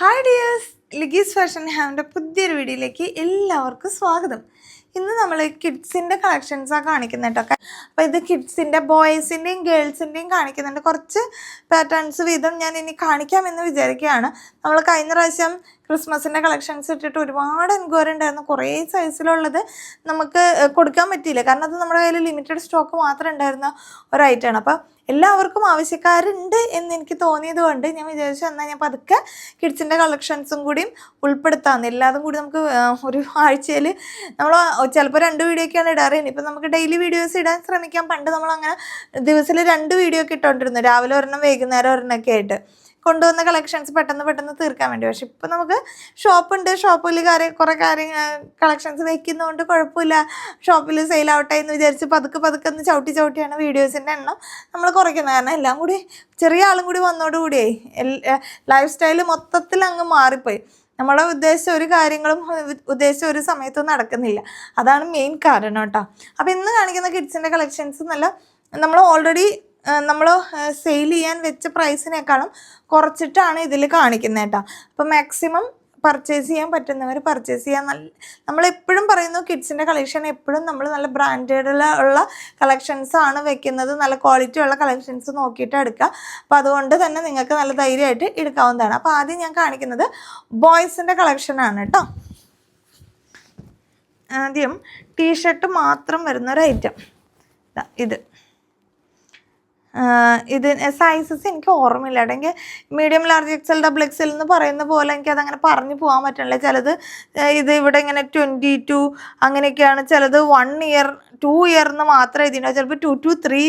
Hi dears ലിഗീസ് fashion ഹാമിന്റെ പുതിയൊരു വീഡിയോയിലേക്ക് എല്ലാവർക്കും സ്വാഗതം. ഇന്ന് നമ്മൾ കിഡ്സിന്റെ കളക്ഷൻസാണ് കാണിക്കുന്നത് കേട്ടോ അപ്പോൾ ഇത് കിഡ്സിന്റെ ബോയ്സിന്റെയും ഗേൾസിന്റെയും കാണിക്കുന്നുണ്ട്. കുറച്ച് പാറ്റേൺസ് വീതം ഞാൻ ഇനി കാണിക്കാമെന്ന് വിചാരിക്കുകയാണ്. നമ്മൾ കഴിഞ്ഞ പ്രാവശ്യം ക്രിസ്മസിന്റെ കളക്ഷൻസ് ഇട്ടിട്ട് ഒരുപാട് എൻക്വയറി ഉണ്ടായിരുന്നു. കുറേ സൈസിലുള്ളത് നമുക്ക് കൊടുക്കാൻ പറ്റിയില്ല. കാരണം അത് നമ്മുടെ കയ്യിൽ ലിമിറ്റഡ് സ്റ്റോക്ക് മാത്രം ഉണ്ടായിരുന്ന ഒരു ഐറ്റമാണ് അപ്പോൾ എല്ലാവർക്കും ആവശ്യക്കാരുണ്ട് എന്ന് എനിക്ക് തോന്നിയത് കൊണ്ട് ഞാൻ വിചാരിച്ചു എന്നാൽ ഞാൻ പതുക്കെ കിഡ്സിന്റെ കളക്ഷൻസും കൂടിയും ഉൾപ്പെടുത്താമെന്ന് എല്ലാതും കൂടി നമുക്ക് ഒരു ആഴ്ചയിൽ നമ്മൾ ചിലപ്പോൾ രണ്ട് വീഡിയോ ഒക്കെയാണ് ഇടാറ്. ഇനിയിപ്പോൾ നമുക്ക് ഡെയിലി വീഡിയോസ് ഇടാൻ ശ്രമിക്കാം. പണ്ട് നമ്മൾ അങ്ങനെ ദിവസത്തിൽ രണ്ട് വീഡിയോ ഒക്കെ ഇട്ടുകൊണ്ടിരുന്നു. രാവിലെ ഒരെണ്ണം വൈകുന്നേരം ഒരെണ്ണമൊക്കെ ആയിട്ട്. കൊണ്ടുവന്ന കളക്ഷൻസ് പെട്ടെന്ന് പെട്ടെന്ന് തീർക്കാൻ വേണ്ടി. പക്ഷെ ഇപ്പം നമുക്ക് ഷോപ്പുണ്ട്. ഷോപ്പിൽ കാര്യം കുറേ കാര്യങ്ങൾ കളക്ഷൻസ് വെക്കുന്നതുകൊണ്ട് കുഴപ്പമില്ല. ഷോപ്പിൽ സെയിൽ ആവട്ടെ എന്ന് വിചാരിച്ച് പതുക്കെ പതുക്കെ ഒന്ന് ചവിട്ടി ചവിട്ടിയാണ് വീഡിയോസിന്റെ എണ്ണം നമ്മൾ കുറയ്ക്കുന്നത്. കാരണം എല്ലാം കൂടി ചെറിയ ആളും കൂടി വന്നതോടുകൂടിയേ ലൈഫ് സ്റ്റൈൽ മൊത്തത്തിൽ അങ്ങ് മാറിപ്പോയി. നമ്മളെ ഉദ്ദേശിച്ച ഒരു കാര്യങ്ങളും ഉദ്ദേശിച്ച ഒരു സമയത്തും നടക്കുന്നില്ല. അതാണ് മെയിൻ കാരണം കേട്ടോ. അപ്പോൾ ഇന്ന് കാണിക്കുന്ന കിഡ്സിന്റെ കളക്ഷൻസ് നല്ല നമ്മൾ ഓൾറെഡി നമ്മൾ സെയിൽ ചെയ്യാൻ വെച്ച പ്രൈസിനേക്കാളും കുറച്ചിട്ടാണ് ഇതിൽ കാണിക്കുന്നത് കേട്ടോ. അപ്പോൾ മാക്സിമം പർച്ചേസ് ചെയ്യാൻ പറ്റുന്നവർ പർച്ചേസ് ചെയ്യാൻ നല്ല നമ്മളെപ്പോഴും പറയുന്നു കിഡ്സിന്റെ കളക്ഷൻ എപ്പോഴും നമ്മൾ നല്ല ബ്രാൻഡഡിൽ ഉള്ള കളക്ഷൻസ് ആണ് വെക്കുന്നത്. നല്ല ക്വാളിറ്റി ഉള്ള കളക്ഷൻസ് നോക്കിയിട്ട് എടുക്കുക അപ്പോൾ അതുകൊണ്ട് തന്നെ നിങ്ങൾക്ക് നല്ല ധൈര്യമായിട്ട് എടുക്കാവുന്നതാണ്. അപ്പോൾ ആദ്യം ഞാൻ കാണിക്കുന്നത് ബോയ്സിന്റെ കളക്ഷനാണ് കേട്ടോ. ആദ്യം ടീഷർട്ട് മാത്രം വരുന്ന ഒരു ഐറ്റം ഇത്. ഇത് സൈസസ് എനിക്ക് ഓർമ്മയില്ല. അല്ലെങ്കിൽ medium large XL double XL എന്ന് പറയുന്ന പോലെ എനിക്ക് അതങ്ങനെ പറഞ്ഞു പോകാൻ പറ്റണില്ല. ചിലത് ഇത് ഇവിടെ ഇങ്ങനെ ട്വന്റി ടു അങ്ങനെയൊക്കെയാണ്. ചിലത് വൺ ഇയർ ടു ഇയർ എന്ന് മാത്രം എഴുതിയിട്ടുണ്ട്. ചിലപ്പോൾ ടു ടു ത്രീ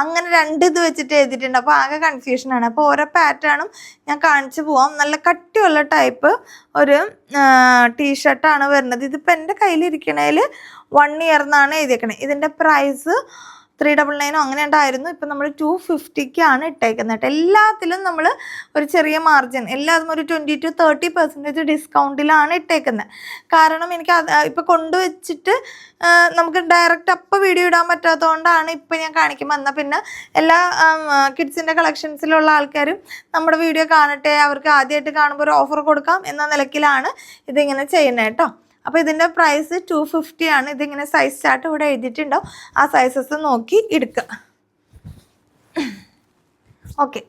അങ്ങനെ രണ്ട് ഇത് വെച്ചിട്ട് എഴുതിയിട്ടുണ്ട്. അപ്പോൾ ആകെ കൺഫ്യൂഷനാണ് അപ്പോൾ ഓരോ പാറ്റേണും ഞാൻ കാണിച്ചു പോവാം. നല്ല കട്ടിയുള്ള ടൈപ്പ് ഒരു ടീഷർട്ടാണ് വരുന്നത്. ഇതിപ്പോൾ എന്റെ കയ്യിലിരിക്കണേൽ വൺ ഇയർ എന്നാണ് എഴുതിയേക്കണേ. ഇതിന്റെ പ്രൈസ് ത്രീ ഡബിൾ നയനോ അങ്ങനെ ഉണ്ടായിരുന്നു ഇപ്പം നമ്മൾ ടു ഫിഫ്റ്റിക്കാണ് ഇട്ടേക്കുന്നത് കേട്ടോ. എല്ലാത്തിലും നമ്മൾ ഒരു ചെറിയ മാർജിൻ എല്ലാതും ഒരു ട്വന്റി ടു തേർട്ടി പെർസെന്റേജ് ഡിസ്കൗണ്ടിലാണ് ഇട്ടേക്കുന്നത്. കാരണം എനിക്ക് അത് ഇപ്പം കൊണ്ടുവച്ചിട്ട് നമുക്ക് ഡയറക്റ്റ് അപ്പോൾ വീഡിയോ ഇടാൻ പറ്റാത്തതുകൊണ്ടാണ് ഇപ്പം ഞാൻ കാണിക്കുമ്പോൾ എന്നാൽ പിന്നെ എല്ലാ കിഡ്സിന്റെ കളക്ഷൻസിലുള്ള ആൾക്കാരും നമ്മുടെ വീഡിയോ കാണട്ടെ അവർക്ക് ആദ്യമായിട്ട് കാണുമ്പോൾ ഒരു ഓഫർ കൊടുക്കാം എന്ന നിലയ്ക്കിലാണ് ഇതിങ്ങനെ ചെയ്യുന്നത് കേട്ടോ. അപ്പോൾ ഇതിന്റെ പ്രൈസ് ടു ഫിഫ്റ്റി ആണ്. ഇതിങ്ങനെ സൈസ് ചാർട്ട് ഇവിടെ എഴുതിയിട്ടുണ്ടാവും. ആ സൈസസ് നോക്കി എടുക്കുക ഓക്കെ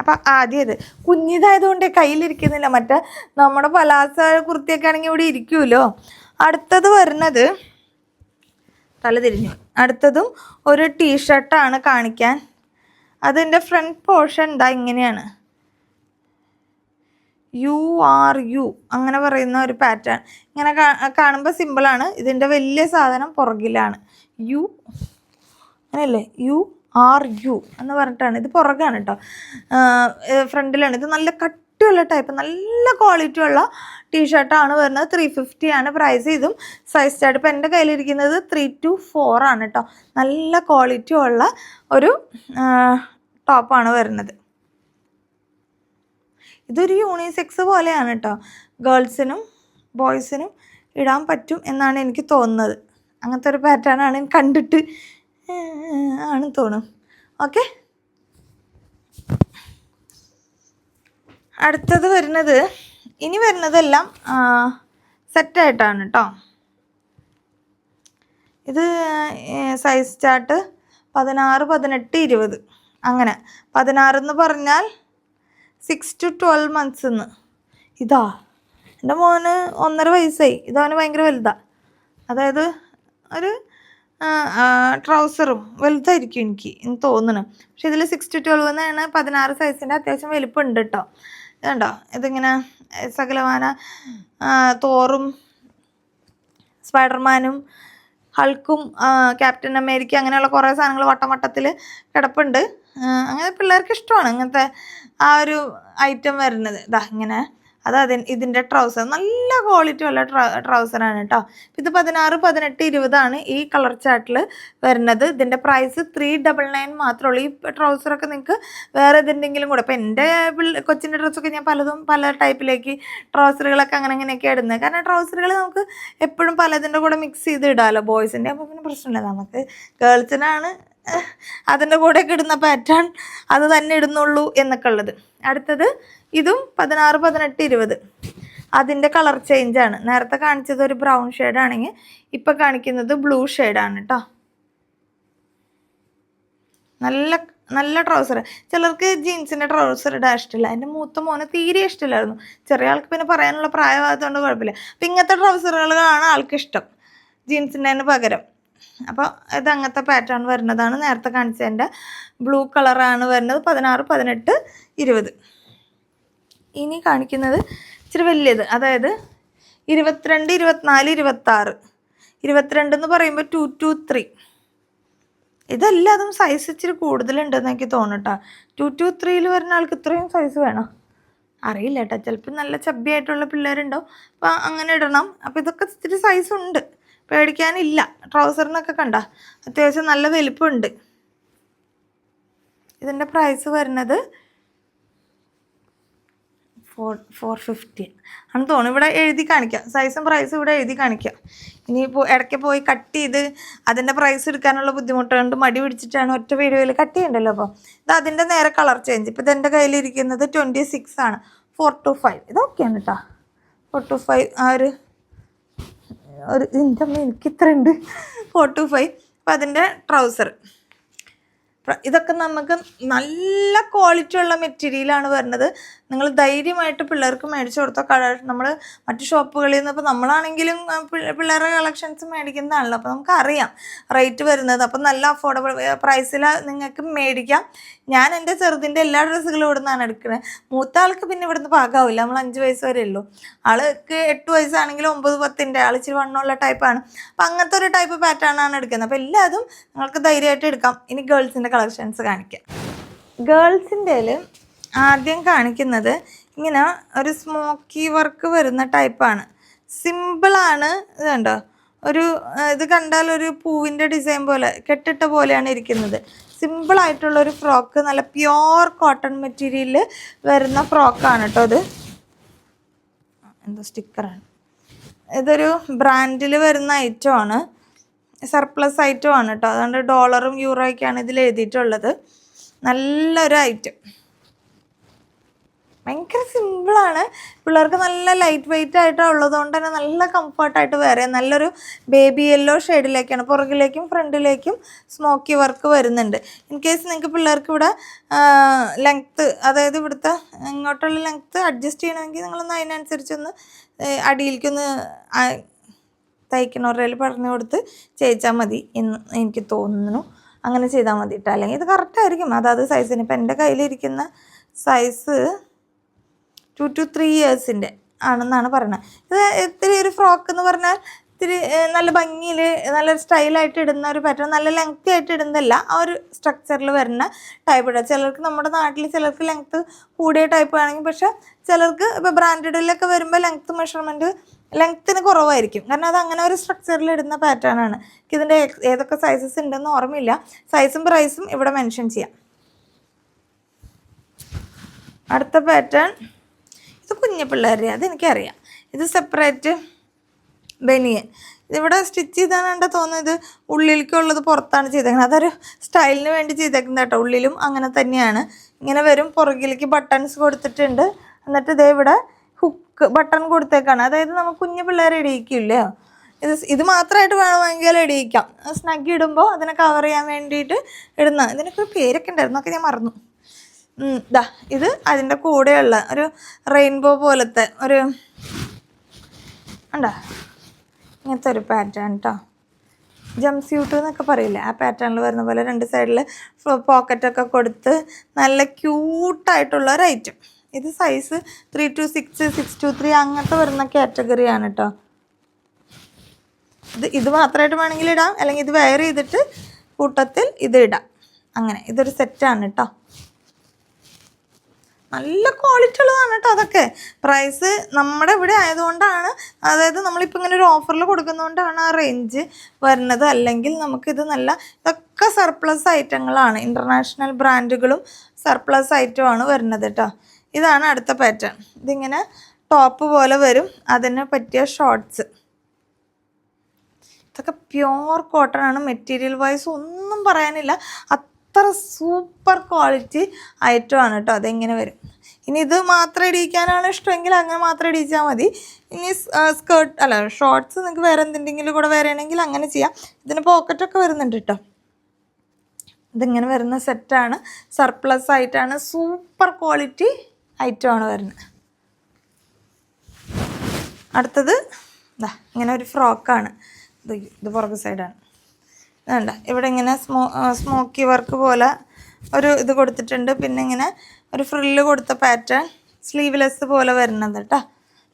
അപ്പം ആദ്യം ഇത്. കുഞ്ഞിതായതുകൊണ്ട് കയ്യിലിരിക്കുന്നില്ല. മറ്റേ നമ്മുടെ പലാസ കുർത്തിയൊക്കെ ആണെങ്കിൽ ഇവിടെ ഇരിക്കുമല്ലോ അടുത്തത് വരുന്നത് തല തിരിഞ്ഞു. അടുത്തതും ഒരു ടീഷർട്ടാണ് കാണിക്കാൻ. അതിന്റെ ഫ്രണ്ട് പോർഷൻ ഇതാ ഇങ്ങനെയാണ്. യു ആർ യു അങ്ങനെ പറയുന്ന ഒരു പാറ്റേൺ ഇങ്ങനെ കാണുമ്പോൾ സിമ്പിളാണ് ഇതിന്റെ വലിയ സാധനം പുറകിലാണ്. യു അങ്ങനെയല്ലേ? യു ആർ യു എന്ന് പറഞ്ഞിട്ടാണ്. ഇത് പുറകാണ് കേട്ടോ ഫ്രണ്ടിലാണ്. ഇത് നല്ല കട്ടിയുള്ള ടൈപ്പ് നല്ല ക്വാളിറ്റി ഉള്ള ടീഷർട്ടാണ് വരുന്നത്. ത്രീ ഫിഫ്റ്റി ആണ് പ്രൈസ് ഇതും. സൈസ് ചാർട്ട് ഇപ്പം എന്റെ കയ്യിലിരിക്കുന്നത് ത്രീ ടു ഫോർ ആണ് കേട്ടോ നല്ല ക്വാളിറ്റി ഉള്ള ഒരു ടോപ്പാണ് വരുന്നത്. ഇതൊരു യൂണിസെക്സ് പോലെയാണ് കേട്ടോ ഗേൾസിനും ബോയ്സിനും ഇടാൻ പറ്റും എന്നാണ് എനിക്ക് തോന്നുന്നത്. അങ്ങനത്തെ ഒരു പാറ്റേൺ ആണ് കണ്ടിട്ട് ആണ് തോന്നും ഓക്കെ അടുത്തത് വരുന്നത് ഇനി വരുന്നതെല്ലാം സെറ്റായിട്ടാണ് കേട്ടോ ഇത് സൈസ് ചാർട്ട് പതിനാറ് പതിനെട്ട് ഇരുപത്. അങ്ങനെ. പതിനാറെന്ന് പറഞ്ഞാൽ സിക്സ് ടു ട്വൽവ് മന്ത്സ് എന്ന് ഇതാ എന്റെ മോന് ഒന്നര വയസ്സായി. ഇതവന് ഭയങ്കര വലുതാണ് അതായത് ഒരു ട്രൗസറും വലുതായിരിക്കും എനിക്ക് എന്ന് തോന്നുന്നു പക്ഷെ ഇതിൽ സിക്സ് ടു ട്വൽവ് എന്നാണ് പതിനാറ് സൈസിന്റെ അത്യാവശ്യം വലിപ്പമുണ്ട് കേട്ടോ ഇതുണ്ടോ ഇതിങ്ങനെ സകലമാന തോറും സ്പൈഡർമാനും ഹൾക്കും ക്യാപ്റ്റൻ അമേരിക്ക അങ്ങനെയുള്ള കുറേ സാധനങ്ങൾ വട്ടം വട്ടത്തിൽ കിടപ്പുണ്ട്. അങ്ങനെ പിള്ളേർക്ക് ഇഷ്ടമാണ് ഇങ്ങനത്തെ ആ ഒരു ഐറ്റം വരുന്നത്. ഇതാ ഇങ്ങനെ. അത് അതി ഇതിന്റെ ട്രൗസർ നല്ല ക്വാളിറ്റി ഉള്ള ട്രൗസറാണ് കേട്ടോ ഇത് പതിനാറ് പതിനെട്ട് ഇരുപതാണ് ഈ കളർ ചാർട്ടിൽ വരുന്നത്. ഇതിന്റെ പ്രൈസ് ത്രീ ഡബിൾ നയൻ മാത്രമേ ഉള്ളൂ ഈ ട്രൗസറൊക്കെ നിങ്ങൾക്ക് വേറെ ഏതെങ്കിലും കൂടെ. ഇപ്പം എന്റെ കൊച്ചിന്റെ ഡ്രസ്സൊക്കെ ഞാൻ പലതും പല ടൈപ്പിലേക്ക് ട്രൗസറുകളൊക്കെ അങ്ങനെ അങ്ങനെയൊക്കെ ഇടുന്നത്. കാരണം ട്രൗസറുകൾ നമുക്ക് എപ്പോഴും പലതിന്റെ കൂടെ മിക്സ് ചെയ്ത് ഇടാമല്ലോ ബോയ്സിന്റെ അപ്പോൾ പിന്നെ പ്രശ്നമില്ല. നമുക്ക് ഗേൾസിനാണ് അതിന്റെ കൂടെ ഇടുന്ന പാറ്റേൺ അത് തന്നെ ഇടുന്നുള്ളൂ എന്നൊക്കെ ഉള്ളത് അടുത്തത് ഇതും പതിനാറ് പതിനെട്ട് ഇരുപത്. അതിന്റെ കളർ ചേഞ്ചാണ് നേരത്തെ കാണിച്ചത് ഒരു ബ്രൗൺ ഷെയ്ഡാണെങ്കിൽ ഇപ്പം കാണിക്കുന്നത് ബ്ലൂ ഷെയ്ഡാണ് കേട്ടോ നല്ല നല്ല ട്രൗസർ ചിലർക്ക് ജീൻസിന്റെ ട്രൗസർ ഇടാൻ ഇഷ്ടമില്ല എന്റെ മൂത്ത മോനെ തീരെ ഇഷ്ടമില്ലായിരുന്നു. ചെറിയ ആൾക്ക് പിന്നെ പറയാനുള്ള പ്രായമായതുകൊണ്ട് കുഴപ്പമില്ല. അപ്പം ഇങ്ങനത്തെ ട്രൗസറുകളാണ് ആൾക്ക് ഇഷ്ടം ജീൻസിന്റെ പകരം. അപ്പോൾ ഇത് അങ്ങനത്തെ പാറ്റേൺ വരുന്നതാണ്. നേരത്തെ കാണിച്ചതിന്റെ ബ്ലൂ കളറാണ് വരുന്നത്. പതിനാറ് പതിനെട്ട് ഇരുപത്. ഇനി കാണിക്കുന്നത് ഇച്ചിരി വലിയത്. അതായത് ഇരുപത്തിരണ്ട് ഇരുപത്തിനാല് ഇരുപത്താറ്. ഇരുപത്തിരണ്ട് എന്ന് പറയുമ്പോൾ ടു ടു ത്രീ ഇതെല്ലാതും സൈസ് ഇച്ചിരി കൂടുതലുണ്ടെന്ന് എനിക്ക് തോന്നട്ടോ ടു ടു ത്രീയിൽ വരുന്ന ആൾക്ക് ഇത്രയും സൈസ് വേണം? അറിയില്ല കേട്ടോ ചിലപ്പോൾ നല്ല ചബ്ബിയായിട്ടുള്ള പിള്ളേരുണ്ടാവും. അപ്പോൾ അങ്ങനെ ഇടണം. അപ്പോൾ ഇതൊക്കെ ഇത്തിരി സൈസ് ഉണ്ട്. പേടിക്കാനില്ല. ട്രൗസറിനൊക്കെ കണ്ട? അത്യാവശ്യം നല്ല വലിപ്പമുണ്ട് ഇതിന്റെ പ്രൈസ് വരുന്നത് ഫോർ ഫോർ ഫിഫ്റ്റി ആണെന്ന് തോന്നുന്നു. ഇവിടെ എഴുതി കാണിക്കാം. സൈസും പ്രൈസും ഇവിടെ എഴുതി കാണിക്കാം. ഇനി ഇടയ്ക്ക് പോയി കട്ട് ചെയ്ത് അതിന്റെ പ്രൈസ് എടുക്കാനുള്ള ബുദ്ധിമുട്ടുണ്ട് മടി പിടിച്ചിട്ടാണ് ഒറ്റ വീഡിയോയിൽ കട്ട് ചെയ്യണ്ടല്ലോ അപ്പോൾ ഇത് അതിന്റെ നേരെ കളർ ചേഞ്ച് ഇപ്പോൾ ഇതെന്റെ കയ്യിലിരിക്കുന്നത് ട്വന്റി സിക്സ് ആണ്. ഫോർ ടു ഫൈവ് ഇതൊക്കെയാണ് കേട്ടോ ഫോർ ടു ഫൈവ് ആ ഒരു ഒരു എന്റെ അമ്മ എനിക്ക് ഇത്ര ഉണ്ട് ഫോർ ടു ഫൈവ് അപ്പോൾ അതിന്റെ ട്രൗസർ ഇതൊക്കെ നമുക്ക് നല്ല ക്വാളിറ്റി ഉള്ള മെറ്റീരിയലാണ് വരുന്നത്. നിങ്ങൾ ധൈര്യമായിട്ട് പിള്ളേർക്ക് മേടിച്ചു കൊടുത്ത കളർ നമ്മൾ മറ്റു ഷോപ്പുകളിൽ നിന്ന് ഇപ്പോൾ നമ്മളാണെങ്കിലും പിള്ളേരുടെ കളക്ഷൻസ് മേടിക്കുന്നതാണല്ലോ. അപ്പോൾ നമുക്കറിയാം റേറ്റ് വരുന്നത്. അപ്പം നല്ല അഫോർഡബിൾ പ്രൈസിൽ നിങ്ങൾക്ക് മേടിക്കാം. ഞാൻ എന്റെ ചെറുതിന്റെ എല്ലാ ഡ്രസ്സുകളും ഇവിടെ നിന്നാണ് എടുക്കുന്നത് മൂത്ത ആൾക്ക് പിന്നെ ഇവിടുന്ന് പാകാവില്ല. നമ്മൾ അഞ്ച് വയസ്സ് വരെ ഉള്ളൂ. ആൾക്ക് എട്ട് വയസ്സാണെങ്കിൽ ഒമ്പത് പത്തിന്റെ ആൾ ഇച്ചിരി വണ്ണമുള്ള ടൈപ്പാണ് അപ്പം അങ്ങനത്തെ ഒരു ടൈപ്പ് പാറ്റേണാണ് എടുക്കുന്നത്. അപ്പോൾ എല്ലാതും നിങ്ങൾക്ക് ധൈര്യമായിട്ട് എടുക്കാം. ഇനി ഗേൾസിന്റെ കളക്ഷൻസ് കാണിക്കാം. ഗേൾസിന്റെ ആദ്യം കാണിക്കുന്നത് ഇങ്ങനെ ഒരു സ്മോക്കി വർക്ക് വരുന്ന ടൈപ്പാണ് സിമ്പിളാണ് ഇതുണ്ടോ? ഒരു ഇത് കണ്ടാൽ ഒരു പൂവിന്റെ ഡിസൈൻ പോലെ കെട്ടിട്ട പോലെയാണ് ഇരിക്കുന്നത്. സിമ്പിളായിട്ടുള്ള ഒരു ഫ്രോക്ക് നല്ല പ്യോർ കോട്ടൺ മെറ്റീരിയലിൽ വരുന്ന ഫ്രോക്കാണ് കേട്ടോ അത് എന്തോ സ്റ്റിക്കറാണ് ഇതൊരു ബ്രാൻഡിൽ വരുന്ന ഐറ്റമാണ് സർപ്ലസ് ഐറ്റം ആണ് കേട്ടോ അതുകൊണ്ട് ഡോളറും യൂറോയൊക്കെയാണ് ഇതിൽ എഴുതിയിട്ടുള്ളത്. നല്ലൊരു ഐറ്റം ഭയങ്കര സിമ്പിളാണ്. പിള്ളേർക്ക് നല്ല ലൈറ്റ് വെയിറ്റ് ആയിട്ടാണ് ഉള്ളതുകൊണ്ട് തന്നെ നല്ല കംഫർട്ടായിട്ട് വേറെ നല്ലൊരു ബേബി യെല്ലോ ഷെയ്ഡിലേക്കാണ് പുറകിലേക്കും ഫ്രണ്ടിലേക്കും സ്മോക്കി വർക്ക് വരുന്നുണ്ട്. ഇൻ കേസ് നിങ്ങൾക്ക് പിള്ളേർക്ക് ഇവിടെ ലെങ്ത്ത് അതായത് ഇവിടുത്തെ ഇങ്ങോട്ടുള്ള ലെങ്ത്ത് അഡ്ജസ്റ്റ് ചെയ്യണമെങ്കിൽ നിങ്ങളൊന്ന് അതിനനുസരിച്ചൊന്ന് അടിയിലേക്കൊന്ന് തയ്ക്കണവരുടെ പറഞ്ഞു കൊടുത്ത് ചെയ്യിച്ചാൽ മതി എന്ന് എനിക്ക് തോന്നുന്നു. അങ്ങനെ ചെയ്താൽ മതി കേട്ടോ അല്ലെങ്കിൽ ഇത് കറക്റ്റായിരിക്കും അതാത് സൈസിന് ഇപ്പം എന്റെ കയ്യിലിരിക്കുന്ന സൈസ് ടു ടു ത്രീ ഇയേഴ്സിന്റെ ആണെന്നാണ് പറയുന്നത് ഇത് ഇത്തിരി ഒരു ഫ്രോക്ക് എന്ന് പറഞ്ഞാൽ ഇത്തിരി നല്ല ഭംഗിയിൽ നല്ല സ്റ്റൈലായിട്ട് ഇടുന്ന ഒരു പാറ്റേൺ നല്ല ലെങ്ത്തി ആയിട്ട് ഇടുന്നതല്ല ആ ഒരു സ്ട്രക്ചറിൽ വരുന്ന ടൈപ്പ് ഇടുക ചിലർക്ക് നമ്മുടെ നാട്ടിൽ ചിലർക്ക് ലെങ്ത്ത് കൂടിയ ടൈപ്പ് ആണെങ്കിൽ പക്ഷെ ചിലർക്ക് ഇപ്പോൾ ബ്രാൻഡഡിലൊക്കെ വരുമ്പോൾ ലെങ്ത്ത് മെഷർമെന്റ് ലെങ്ത്തിന് കുറവായിരിക്കും. കാരണം അത് അങ്ങനെ ഒരു സ്ട്രക്ചറിൽ ഇടുന്ന പാറ്റേൺ ആണ്. ഇതിന്റെ ഏതൊക്കെ സൈസസ് ഉണ്ടെന്ന് ഓർമ്മയില്ല. സൈസും പ്രൈസും ഇവിടെ മെൻഷൻ ചെയ്യാം. അടുത്ത പാറ്റേൺ ഇത് കുഞ്ഞു പിള്ളേരുടെ അതെനിക്കറിയാം. ഇത് സെപ്പറേറ്റ് ബനിയൻ. ഇതിവിടെ സ്റ്റിച്ച് ചെയ്താണ്ട് തോന്നുന്നത്. ഉള്ളിലേക്കുള്ളത് പുറത്താണ് ചെയ്തേക്കുന്നത്. അതൊരു സ്റ്റൈലിന് വേണ്ടി ചെയ്തേക്കുന്നത് കേട്ടോ. ഉള്ളിലും അങ്ങനെ തന്നെയാണ്. ഇങ്ങനെ വരും പുറകിലേക്ക് ബട്ടൺസ് കൊടുത്തിട്ടുണ്ട്. എന്നിട്ട് ഇതേ ഇവിടെ ഹുക്ക് ബട്ടൺ കൊടുത്തേക്കാണ്. അതായത് നമുക്ക് കുഞ്ഞു പിള്ളേരെ ഇടിയിക്കില്ലേ? ഇത് ഇത് മാത്രമായിട്ട് വേണമെങ്കിൽ ഇടിയിക്കാം. സ്നഗ് ഇടുമ്പോൾ അതിനെ കവർ ചെയ്യാൻ വേണ്ടിയിട്ട് ഇടുന്ന. ഇതിനൊക്കെ ഒരു പേരൊക്കെ ഉണ്ടായിരുന്നു. ഒക്കെ ഞാൻ മറന്നു. ദാ ഇത് അതിന്റെ കൂടെയുള്ള ഒരു റെയിൻബോ പോലത്തെ ഒരു ഉണ്ടോ ഇങ്ങനത്തെ ഒരു പാറ്റേൺ കേട്ടോ ജംപ് സ്യൂട്ട് എന്നൊക്കെ പറയില്ലേ? ആ പാറ്റേണിൽ വരുന്ന പോലെ രണ്ട് സൈഡിൽ പോക്കറ്റൊക്കെ കൊടുത്ത് നല്ല ക്യൂട്ടായിട്ടുള്ള ഒരു ഐറ്റം ഇത് size three to six six to three അങ്ങനത്തെ വരുന്ന കാറ്റഗറിയാണ് കേട്ടോ ഇത് ഇത് മാത്രമായിട്ട് വേണമെങ്കിൽ ഇടാം. അല്ലെങ്കിൽ ഇത് വെയർ ചെയ്തിട്ട് കൂട്ടത്തിൽ ഇത് ഇടാം. അങ്ങനെ ഇതൊരു സെറ്റാണ് കേട്ടോ നല്ല ക്വാളിറ്റി ഉള്ളതാണ് കേട്ടോ അതൊക്കെ. പ്രൈസ് നമ്മുടെ ഇവിടെ ആയതുകൊണ്ടാണ്. അതായത് നമ്മളിപ്പോൾ ഇങ്ങനെ ഒരു ഓഫറിൽ കൊടുക്കുന്നതുകൊണ്ടാണ് ആ റേഞ്ച് വരുന്നത്. അല്ലെങ്കിൽ നമുക്കിത് നല്ല ഇതൊക്കെ സർപ്ലസ് ഐറ്റങ്ങളാണ് ഇന്റർനാഷണൽ ബ്രാൻഡുകളും സർപ്ലസ് ഐറ്റമാണ് വരുന്നത് കേട്ടോ. ഇതാണ് അടുത്ത പാറ്റേൺ ഇതിങ്ങനെ ടോപ്പ് പോലെ വരും. അതിന് പറ്റിയ ഷോർട്സ് ഇതൊക്കെ പ്യുവർ കോട്ടൺ ആണ്. മെറ്റീരിയൽ വൈസ് ഒന്നും പറയാനില്ല. അത്ര സൂപ്പർ ക്വാളിറ്റി ഐറ്റമാണ് കേട്ടോ അതെങ്ങനെ വരും. ഇനി ഇത് മാത്രം ഇടിയിക്കാനാണ് ഇഷ്ടമെങ്കിൽ അങ്ങനെ മാത്രം ഇടിയിച്ചാൽ മതി. ഇനി സ്കേർട്ട് അല്ല ഷോർട്ട്സ് നിങ്ങൾക്ക് വേറെ എന്തെങ്കിലും കൂടെ വരണമെങ്കിൽ അങ്ങനെ ചെയ്യാം. ഇതിന് പോക്കറ്റൊക്കെ വരുന്നുണ്ട് കേട്ടോ. ഇതിങ്ങനെ വരുന്ന സെറ്റാണ് സർപ്ലസ് ആയിട്ടാണ്. സൂപ്പർ ക്വാളിറ്റി ഐറ്റമാണ് വരുന്നത്. അടുത്തത് ഇങ്ങനെ ഒരു ഫ്രോക്കാണ്. ഇത് ഇത് പുറകു സൈഡാണ് വേണ്ട. ഇവിടെ ഇങ്ങനെ സ്മോ സ്മോക്കി വർക്ക് പോലെ ഒരു ഇത് കൊടുത്തിട്ടുണ്ട്. പിന്നെ ഇങ്ങനെ ഒരു ഫ്രില്ല് കൊടുത്ത പാറ്റേൺ സ്ലീവ്ലെസ് പോലെ വരുന്നത് കേട്ടോ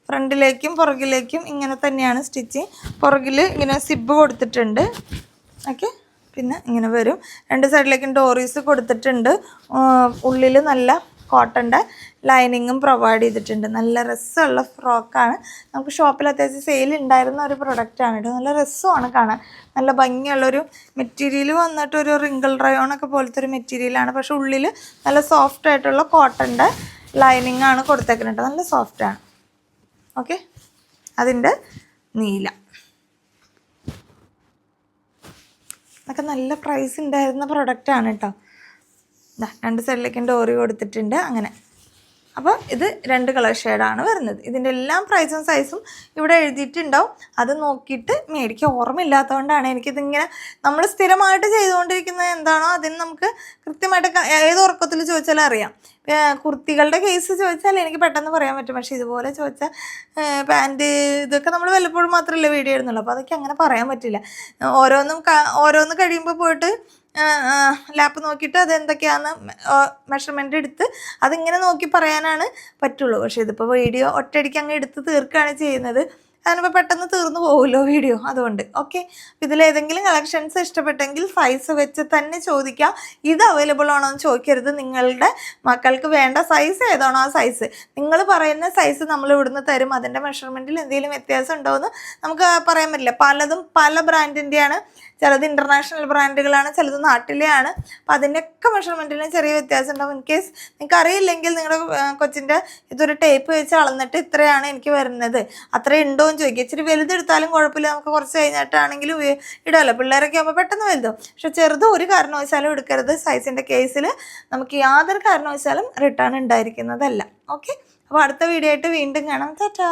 ഫ്രണ്ടിലേക്കും പുറകിലേക്കും ഇങ്ങനെ തന്നെയാണ് സ്റ്റിച്ചിങ് പുറകിൽ ഇങ്ങനെ സിബ് കൊടുത്തിട്ടുണ്ട്. ഓക്കെ? പിന്നെ ഇങ്ങനെ വരും. രണ്ട് സൈഡിലേക്കും ഡോറീസ് കൊടുത്തിട്ടുണ്ട്. ഉള്ളിൽ നല്ല കോട്ടന്റെ ലൈനിങ്ങും പ്രൊവൈഡ് ചെയ്തിട്ടുണ്ട്. നല്ല രസമുള്ള ഫ്രോക്കാണ്. നമുക്ക് ഷോപ്പിൽ അത്യാവശ്യം സെയിൽ ഉണ്ടായിരുന്ന ഒരു പ്രൊഡക്റ്റാണ് കേട്ടോ. നല്ല രസമാണ് കാണാൻ. നല്ല ഭംഗിയുള്ളൊരു മെറ്റീരിയൽ വന്നിട്ട് ഒരു റിങ്കിൾ ഡ്രയോണൊക്കെ പോലത്തെ ഒരു മെറ്റീരിയലാണ് പക്ഷെ ഉള്ളിൽ നല്ല സോഫ്റ്റ് ആയിട്ടുള്ള കോട്ടന്റെ ലൈനിങ് ആണ് കൊടുത്തേക്കുന്നത് നല്ല സോഫ്റ്റാണ് ഓക്കെ അതിന്റെ നീല. അതൊക്കെ നല്ല പ്രൈസ് ഉണ്ടായിരുന്ന പ്രൊഡക്റ്റാണ് കേട്ടോ. രണ്ട് സൈഡിലേക്കും ഡോറി കൊടുത്തിട്ടുണ്ട് അങ്ങനെ. അപ്പോൾ ഇത് രണ്ട് കളർ ഷെയ്ഡാണ് വരുന്നത്. ഇതിന്റെ എല്ലാം പ്രൈസും സൈസും ഇവിടെ എഴുതിയിട്ടുണ്ടാവും. അത് നോക്കിയിട്ട് മേടിക്കാൻ ഓർമ്മയില്ലാത്തതുകൊണ്ടാണ് എനിക്കിതിങ്ങനെ നമ്മൾ സ്ഥിരമായിട്ട് ചെയ്തുകൊണ്ടിരിക്കുന്നത് എന്താണോ അതിന് നമുക്ക് കൃത്യമായിട്ട് ഏത് ഉറക്കത്തിൽ ചോദിച്ചാലും അറിയാം. കുർത്തികളുടെ കേസ് ചോദിച്ചാൽ എനിക്ക് പെട്ടെന്ന് പറയാൻ പറ്റും. പക്ഷേ ഇതുപോലെ ചോദിച്ചാൽ പാന്റ് ഇതൊക്കെ നമ്മൾ വല്ലപ്പോഴും മാത്രമല്ലേ വീഡിയോ ഇടുന്നുള്ളൂ. അപ്പോൾ അതൊക്കെ അങ്ങനെ പറയാൻ പറ്റില്ല. ഓരോന്നും ഓരോന്ന് കഴിയുമ്പോൾ പോയിട്ട് ലാപ്പ് നോക്കിയിട്ട് അത് എന്തൊക്കെയാണെന്ന് മെഷർമെന്റ് എടുത്ത് അതിങ്ങനെ നോക്കി പറയാനാണ് പറ്റുള്ളൂ. പക്ഷേ ഇതിപ്പോൾ വീഡിയോ ഒറ്റയടിക്ക് അങ്ങ് എടുത്ത് തീർക്കുകയാണ് ചെയ്യുന്നത്. അതിനിപ്പോൾ പെട്ടെന്ന് തീർന്നു പോകുമല്ലോ വീഡിയോ അതുകൊണ്ട്. ഓക്കെ ഇതിലേതെങ്കിലും കളക്ഷൻസ് ഇഷ്ടപ്പെട്ടെങ്കിൽ സൈസ് വെച്ച് തന്നെ ചോദിക്കാം. ഇത് അവൈലബിൾ ആണോ എന്ന് ചോദിക്കരുത്. നിങ്ങളുടെ മക്കൾക്ക് വേണ്ട സൈസ് ഏതാണോ ആ സൈസ് നിങ്ങൾ പറയുന്ന സൈസ് നമ്മൾ ഇവിടുന്ന് തരും. അതിന്റെ മെഷർമെന്റിൽ എന്തെങ്കിലും വ്യത്യാസം ഉണ്ടോ എന്ന് നമുക്ക് പറയാൻ പറ്റില്ല. പലതും പല ബ്രാൻഡിന്റെയാണ് ചിലത് ഇന്റർനാഷണൽ ബ്രാൻഡുകളാണ് ചിലത് നാട്ടിലെയാണ്. അപ്പം അതിന്റെയൊക്കെ മെഷർമെന്റിന് ചെറിയ വ്യത്യാസം ഉണ്ടാവും. ഇൻ കേസ് നിങ്ങൾക്ക് അറിയില്ലെങ്കിൽ നിങ്ങളുടെ കൊച്ചിന്റെ ഇതൊരു ടേപ്പ് വെച്ച് അളന്നിട്ട് ഇത്രയാണ് എനിക്ക് വരുന്നത്. അത്ര ഉണ്ടോ എന്ന് ചോദിക്കുക. ഇച്ചിരി വലുതെടുത്താലും കുഴപ്പമില്ല. നമുക്ക് കുറച്ച് കഴിഞ്ഞിട്ടാണെങ്കിലും ഇടാമല്ലോ പിള്ളേരൊക്കെ ആകുമ്പോൾ പെട്ടെന്ന് വലുതും പക്ഷെ ചെറുത് ഒരു കാരണവശാലും എടുക്കരുത്. സൈസിന്റെ കേസിൽ നമുക്ക് യാതൊരു കാരണവശാലും റിട്ടേൺ ഉണ്ടായിരിക്കുന്നതല്ല. ഓക്കെ അപ്പോൾ അടുത്ത വീഡിയോ ആയിട്ട് വീണ്ടും കാണാം. ടാറ്റാ